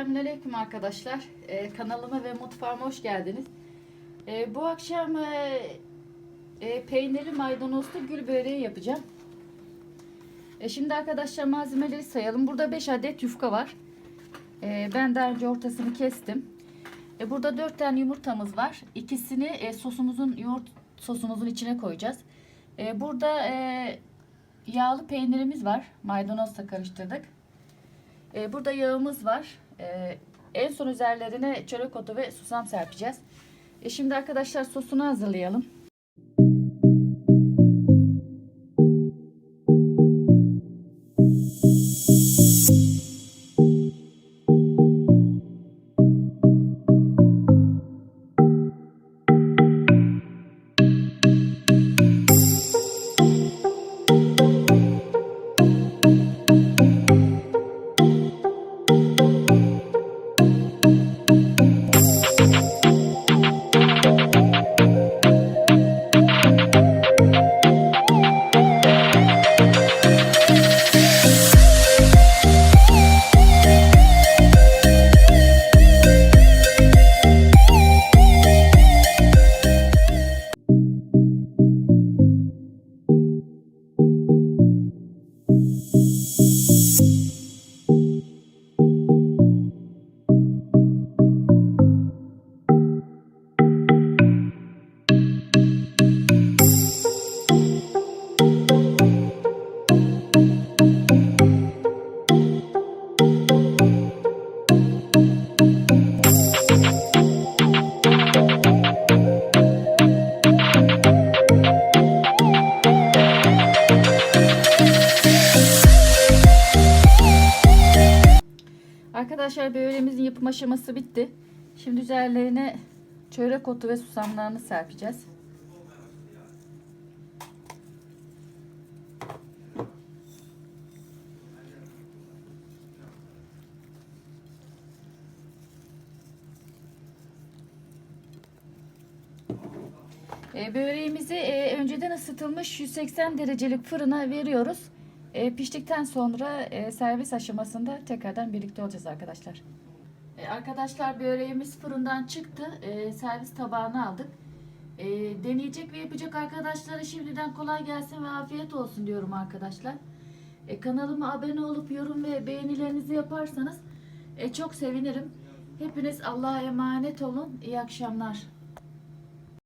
Selamünaleyküm arkadaşlar. Ee, kanalıma ve mutfağıma hoş geldiniz. Ee, bu akşam e, e, peynirli maydanozlu gül böreği yapacağım. E, şimdi arkadaşlar malzemeleri sayalım. Burada 5 adet yufka var. E, ben daha önce ortasını kestim. E, burada 4 tane yumurtamız var. İkisini e, sosumuzun yoğurt sosumuzun içine koyacağız. E, burada e, yağlı peynirimiz var. Maydanozla karıştırdık. E, burada yağımız var. E, en son üzerlerine çörek otu ve susam serpeceğiz. E, şimdi arkadaşlar sosunu hazırlayalım. Arkadaşlar böreğimizin yapım aşaması bitti. Şimdi üzerlerine çörek otu ve susamlarını serpeceğiz. E, böreğimizi e, önceden ısıtılmış 180 derecelik fırına veriyoruz. E, piştikten sonra e, servis aşamasında tekrardan birlikte olacağız arkadaşlar. E, arkadaşlar böreğimiz fırından çıktı. E, servis tabağına aldık. E, deneyecek ve yapacak arkadaşlara şimdiden kolay gelsin ve afiyet olsun diyorum arkadaşlar. E, kanalıma abone olup yorum ve beğenilerinizi yaparsanız e, çok sevinirim. Hepiniz Allah'a emanet olun. İyi akşamlar.